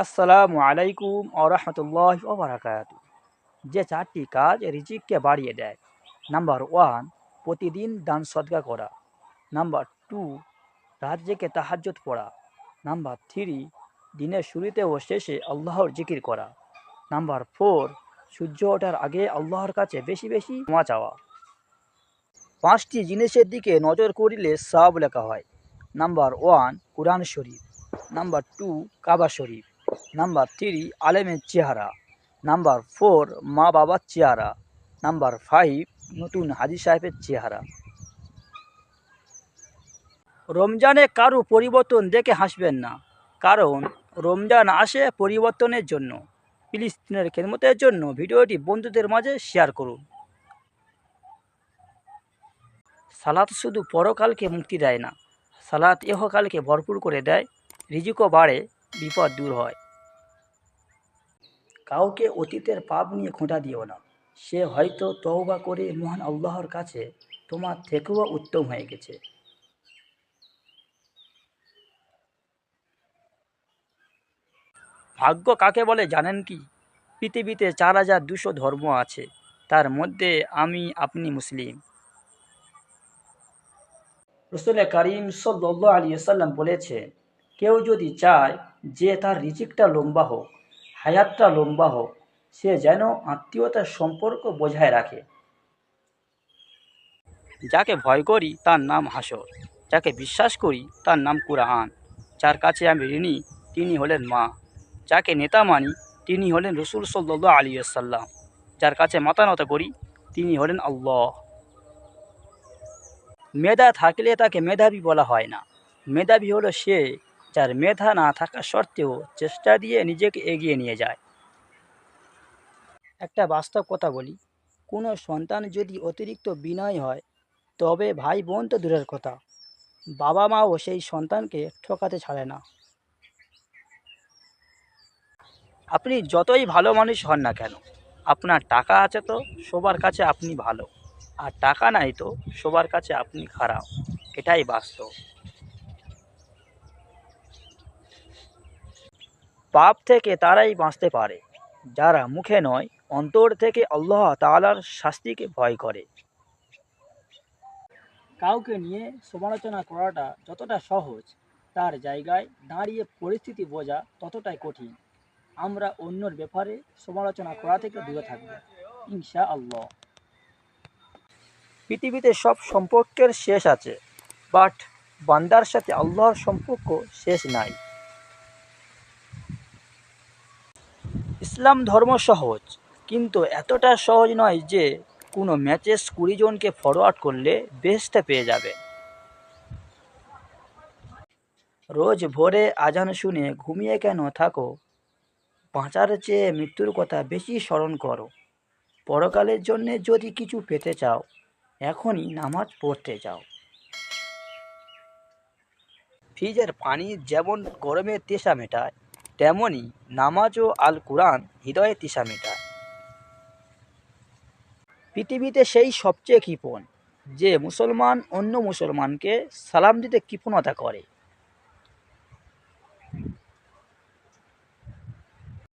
আসসালামু আলাইকুম আরহামতুল্লাহ ওবরাকাত যে চারটি কাজ রিজিককে বাড়িয়ে দেয়। নাম্বার ওয়ান, প্রতিদিন দান সদকা করা। নাম্বার টু রাত জেগে তাহাজ্জত পড়া। নাম্বার থ্রি, দিনের শুরুতে ও শেষে আল্লাহর জিকির করা। নাম্বার ফোর, সূর্য ওঠার আগে আল্লাহর কাছে বেশি বেশি ক্ষমা চাওয়া। পাঁচটি জিনিসের দিকে নজর করিলে সব লেখা হয়। নাম্বার ওয়ান, কোরআন শরীফ। নাম্বার টু, কাবা শরীফ। নাম্বার থ্রি আলেমের চেহারা। নাম্বার ফোর মা বাবার চেহারা। নাম্বার ফাইভ নতুন হাজি সাহেবের চেহারা। রমজানে কারও পরিবর্তন দেখে হাসবেন না। কারণ রমজান আসে পরিবর্তনের জন্য। ফিলিস্তিনের খেদমতের জন্য ভিডিওটি বন্ধুদের মাঝে শেয়ার করুন। সালাত শুধু পরকালকে মুক্তি দেয় না, সালাত ইহকালকে ভরপুর করে দেয়। রিজিকও বাড়ে, বিপদ দূর হয়। কাউকে অতীতের পাপ নিয়ে খোঁটা দিও না। সে হয়তো তওবা করে মহান আল্লাহর কাছে তোমার থেকেও উত্তম হয়ে গেছে। ভাগ্য কাকে বলে জানেন কি? পৃথিবীতে চার হাজার দুশো ধর্ম আছে। তার মধ্যে আমি, আপনি মুসলিম। রসুল করিম সাল্লাহ আলী সাল্লাম বলেছে কেউ যদি চায় যে তার রিজিকটা লম্বা হোক হায়াতটা লম্বা হোক, সে যেন আত্মীয়তার সম্পর্ক বজায় রাখে। যাকে ভয় করি, তার নাম হাসর। যাকে বিশ্বাস করি, তার নাম কুরআন। যার কাছে আমি ঋণী, তিনি হলেন মা। যাকে নেতা মানি, তিনি হলেন রসুল সাল্লাহ আলী আসাল্লাম যার কাছে মাথা নত করি, তিনি হলেন আল্লাহ। মেধা থাকলে তাকে মেধাবী বলা হয় না। মেধাবী হলো সে যার মেধা না থাকা সত্ত্বেও চেষ্টা দিয়ে নিজেকে এগিয়ে নিয়ে যায়। একটা বাস্তব কথা বলি, কোনো সন্তান যদি অতিরিক্ত বিনয় হয়, তবে ভাই বোন তো দূরের কথা বাবা মাও সেই সন্তানকে ঠকাতে ছাড়ে না। আপনি যতই ভালো মানুষ হন না কেন, আপনার টাকা আছে তো সবার কাছে আপনি ভালো, আর টাকা নাই তো সবার কাছে আপনি খারাপ, এটাই বাস্তব। পাপ থেকে তারাই বাঁচতে পারে যারা মুখে নয় অন্তর থেকে আল্লাহ তাআলার শাস্তিকে ভয় করে। কাউকে নিয়ে সমালোচনা করাটা যতটা সহজ তার জায়গায় দাঁড়িয়ে পরিস্থিতি বোঝা ততটাই কঠিন। আমরা অন্যর ব্যাপারে সমালোচনা করা থেকে দূরে থাকব ইনশা আল্লাহ পৃথিবীতে সব সম্পর্কের শেষ আছে বাট বান্দার সাথে আল্লাহর সম্পর্ক শেষ নাই। ইসলাম ধর্ম সহজ, কিন্তু এতটা সহজ নয় যে কোনো ম্যাচে কুড়ি জনকে ফরওয়ার্ড করলে বেস্টটা পেয়ে যাবে। রোজ ভোরে আজান শুনে ঘুমিয়ে কেন থাকো? বাঁচার চেয়ে মৃত্যুর কথা বেশি স্মরণ করো। পরকালের জন্যে যদি কিছু পেতে চাও, এখনই নামাজ পড়তে যাও। ফ্রিজের পানি যেমন গরমে তেষা মেটায় তেমনই নামাজ ও আল কোরআন হৃদয়ে তিসা মেটায়। পৃথিবীতে সেই সবচেয়ে কৃপণ যে মুসলমান অন্য মুসলমানকে সালাম দিতে কৃপণতা করে।